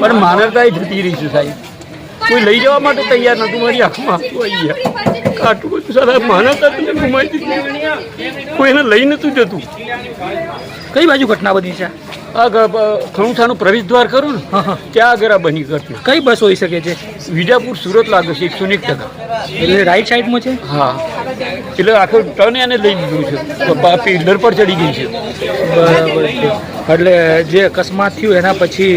પણ માનવતા જતી રહી છે સાહેબ. કોઈ લઈ જવા માટે તૈયાર નતું મારી આંખમાં આખું આવી ગયા. આટલું બધું સારા માનવતા તમે ગુમાવી દીધી કોઈ એને લઈ નતું જતું. કઈ બાજુ ઘટના બની છે? આ ખણુઠાનું પ્રવેશ દ્વાર ખરું ને ત્યાં આગળ આ બની ઘટના. કઈ બસ હોઈ શકે છે? વિજાપુર સુરત લાગે છે એકસો એક ટકા. એટલે રાઈટ સાઈડમાં છે? હા. એટલે આખો ટર્ન એને લઈ લીધું છે. પિલ્લર પર ચડી ગઈ છે. બરાબર છે. એટલે જે અકસ્માત થયું એના પછી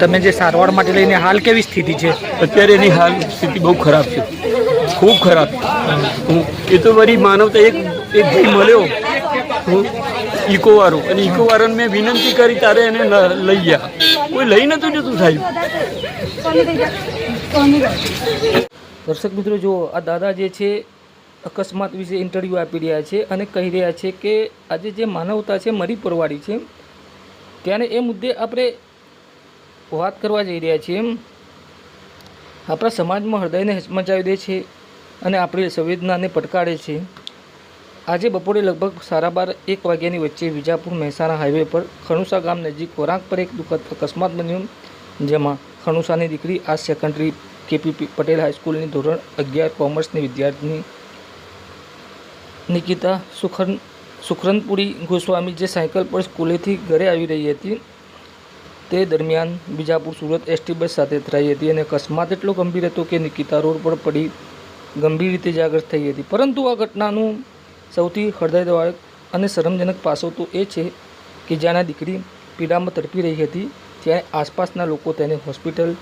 તમે જે સારવાર માટે લઈને હાલ કેવી સ્થિતિ છે? અત્યારે એની હાલ સ્થિતિ બહુ ખરાબ છે. ખૂબ ખરાબ. હું એ તો વળી માનવતા એક એક ભાઈ મળ્યો. હું ઇકોવાળો અને ઇકોવાળાને મેં વિનંતી કરી તારે એને લઈ ગયા કોઈ લઈ નતું જતું સાહેબ. દર્શક મિત્રો જો આ દાદા જે છે અકસ્માત વિશે ઇન્ટરવ્યૂ આપી રહ્યા છે અને કહી રહ્યા છે કે આજે જે માનવતા છે, મરી પરવાડી છે, ત્યારે એ મુદ્દે આપણે વાત કરવા જઈ રહ્યા છીએ. આપણા સમાજમાં હૃદયને હચમચાવી દે છે અને આપણી સંવેદનાને પડકારે છે. આજે બપોરે લગભગ સાડા બાર, એક વાગ્યાની વચ્ચે વિજાપુર મહેસાણા હાઈવે પર ખણુસા ગામ નજીક વરાંક પર એક દુઃખદ અકસ્માત બન્યું, જેમાં ખણુસાની દીકરી આ સેકન્ડરી કેપી પટેલ હાઈસ્કૂલની ધોરણ અગિયાર કોમર્સની વિદ્યાર્થીની નિકિતા સુખન સુખરનપુરી ગોસ્વામી જે સાયકલ પર સ્કૂલેથી ઘરે આવી રહી હતી, તે દરમિયાન બીજાપુર સુરત એસટી બસ સાથે અથડાઈ હતી અને અકસ્માત એટલો ગંભીર હતો કે નિકિતા રોડ પર પડી ગંભીર રીતે જાગૃત થઈ હતી. પરંતુ આ ઘટનાનું સૌથી હૃદયદ્વારક અને શરમજનક પાસો તો એ છે કે જ્યાંના દીકરી પીડામાં તડપી રહી હતી ત્યારે આસપાસના લોકો તેને હોસ્પિટલ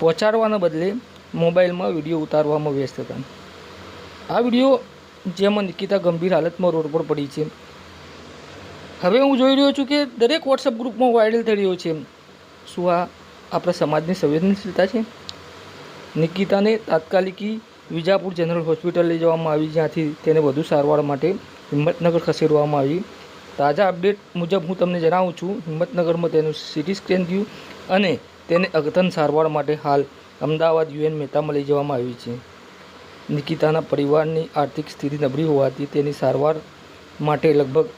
પહોંચાડવાના બદલે મોબાઈલમાં વીડિયો ઉતારવામાં વ્યસ્ત હતા. આ વીડિયો જેમાં નિકિતા ગંભીર હાલતમાં રોડ પર પડી છે. હવે હું જોઈ રહ્યો છું કે દરેક વોટ્સઅપ ગ્રુપમાં વાયરલ થઈ રહ્યો છે. શું આ આપણા સમાજની સંવેદનશીલતા છે? નિકિતાને તાત્કાલિકી વિજાપુર જનરલ હોસ્પિટલ લઈ જવામાં આવી, જ્યાંથી તેને વધુ સારવાર માટે હિંમતનગર ખસેડવામાં આવી. તાજા અપડેટ મુજબ હું તમને જણાવું છું, હિંમતનગરમાં તેનું સિટી સ્કેન થયું અને તેને અગતન સારવાર માટે હાલ અમદાવાદ યુએન મહેતામાં લઈ જવામાં આવી છે. નિકિતાના પરિવારની આર્થિક સ્થિતિ નબળી હોવાથી તેની સારવાર માટે લગભગ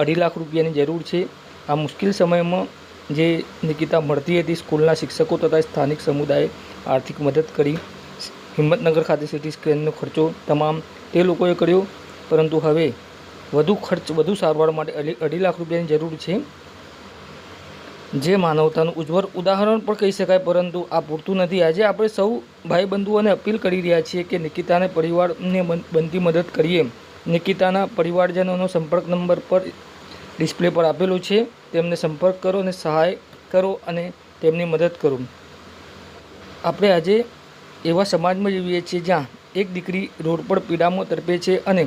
અઢી લાખ રૂપિયાની જરૂર છે. આ મુશ્કેલ સમયમાં જે નિકિતા મળતી હતી, સ્કૂલના શિક્ષકો તથા સ્થાનિક સમુદાયે આર્થિક મદદ કરી. હિંમતનગર ખાતે સિટી સ્કેનનો ખર્ચો તમામ તે લોકોએ કર્યો, પરંતુ હવે વધુ ખર્ચ, વધુ સારવાર માટે અઢી લાખ રૂપિયાની જરૂર છે. જે માનવતાનું ઉજ્જવળ ઉદાહરણ પણ કહી શકાય, પરંતુ આ પૂરતું નથી. આજે આપણે સૌ ભાઈબંધુઓને અપીલ કરી રહ્યા છીએ કે નિકિતાને પરિવારને બનતી મદદ કરીએ. નિકિતાના પરિવારજનોનો સંપર્ક નંબર પર ડિસ્પ્લે પર આપેલો છે. તેમને સંપર્ક કરો અને સહાય કરો અને તેમની મદદ કરો. આપણે આજે એવા સમાજમાં જીવીએ છીએ જ્યાં એક દીકરી રોડ પર પીડામાં તરપે છે અને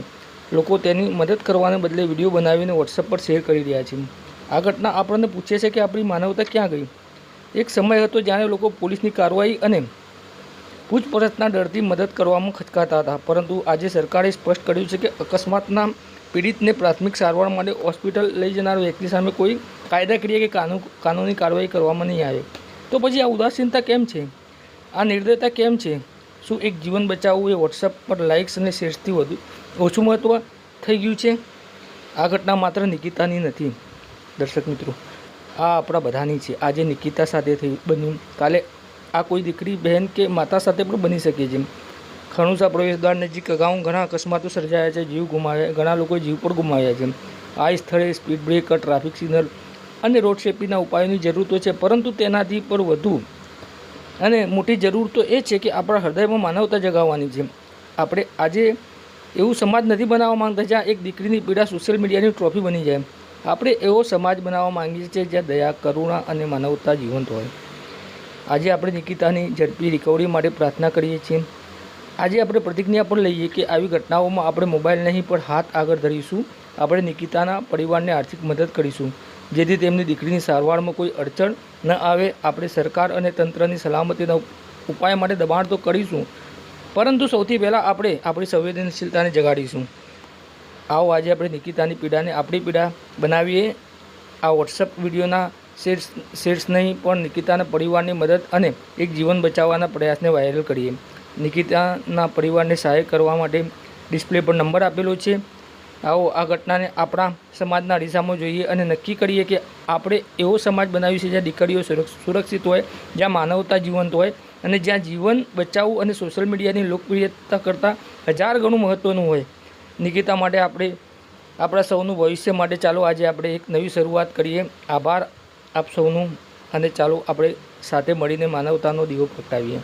લોકો તેની મદદ કરવાને બદલે વીડિયો બનાવીને વોટ્સઅપ પર શેર કરી રહ્યા છે. આ ઘટના આપણને પૂછે છે કે આપણી માનવતા ક્યાં ગઈ? એક સમય હતો જ્યારે લોકો પોલીસની કાર્યવાહી અને પૂછપરછના ડરથી મદદ કરવામાં ખચકાતા હતા. પરંતુ આજે સરકારે સ્પષ્ટ કર્યું છે કે અકસ્માતના પીડિતને પ્રાથમિક સારવાર માટે હોસ્પિટલ લઈ જનાર વ્યક્તિ સામે કોઈ કાયદાકીય કે કાનૂ, કાનૂની કાર્યવાહી કરવામાં નહીં આવે. તો પછી આ ઉદાસીનતા કેમ છે? આ નિર્દયતા કેમ છે? શું એક જીવન બચાવવું એ વોટ્સઅપ પર લાઇક્સ અને શેર્સથી વધુ, ઓછું મહત્ત્વ થઈ ગયું છે? આ ઘટના માત્ર નિકિતાની નથી. દર્શક મિત્રો આ આપણા બધાની છે. આજે નિકિતા સાથે થઈ બન્યું. કાલે આ કોઈ દીકરી, બહેન કે માતા સાથે પણ બની શકે છે ખણુસા પ્રવેશદ્વાર નજીક અગાઉ ઘણા અકસ્માતો સર્જાયા છે, જીવ ગુમાવ્યા, ઘણા લોકોએ જીવ પણ ગુમાવ્યા છે આ સ્થળે સ્પીડ બ્રેકર ટ્રાફિક સિગ્નલ અને રોડ સેફ્ટીના ઉપાયોની જરૂર તો છે, પરંતુ તેનાથી પર વધુ. અને મોટી જરૂર તો એ છે કે આપણા હૃદયમાં માનવતા જગાવવાની છે આપણે આજે એવું સમાજ નથી બનાવવા માંગતા જ્યાં એક દીકરીની પીડા સોશિયલ મીડિયાની ટ્રોફી બની જાય આપણે એવો સમાજ બનાવવા માંગીએ છીએ જ્યાં દયા, કરુણા અને માનવતા જીવંત હોય. આજે આપણે નિકિતાની ઝડપી રિકવરી માટે પ્રાર્થના કરીએ છીએ. આજે આપણે પ્રતિજ્ઞા પણ લઈએ કે આવી ઘટનાઓમાં આપણે મોબાઈલ નહીં, પણ હાથ આગળ ધરીશું. આપણે નિકિતાના પરિવારને આર્થિક મદદ કરીશું. જેથી તેમની દીકરીની સારવારમાં કોઈ અડચણ ન આવે. આપણે સરકાર અને તંત્રની સલામતીના ઉપાય માટે દબાણ તો કરીશું. પરંતુ સૌથી પહેલાં આપણે આપણી સંવેદનશીલતાને જગાડીશું. આવો આજે આપણે નિકિતાની પીડાને આપણી પીડા બનાવીએ. આ વોટ્સઅપ વિડીયોના શેર્સ શેર્સ નહીં, પણ નિકિતાના પરિવારની મદદ અને એક જીવન બચાવવાના પ્રયાસને વાયરલ કરીએ. નિકિતાના પરિવારને સહાય કરવા માટે ડિસ્પ્લે પર નંબર આપેલો છે. આવો આ ઘટનાને આપણા સમાજના અરીસામાં જોઈએ અને નક્કી કરીએ કે આપણે એવો સમાજ બનાવ્યો છે જ્યાં દીકરીઓ સુરક્ષ- સુરક્ષિત હોય, જ્યાં માનવતા જીવંત હોય અને જ્યાં જીવન બચાવવું અને સોશિયલ મીડિયાની લોકપ્રિયતા કરતાં હજાર ગણું મહત્ત્વનું હોય. નિકિતા માટે આપણે, આપણા સૌનું ભવિષ્ય માટે ચાલો આજે આપણે એક નવી શરૂઆત કરીએ. આભાર આપ સૌનું. અને ચાલો આપણે સાથે મળીને માનવતાનો દીવો પ્રગટાવીએ.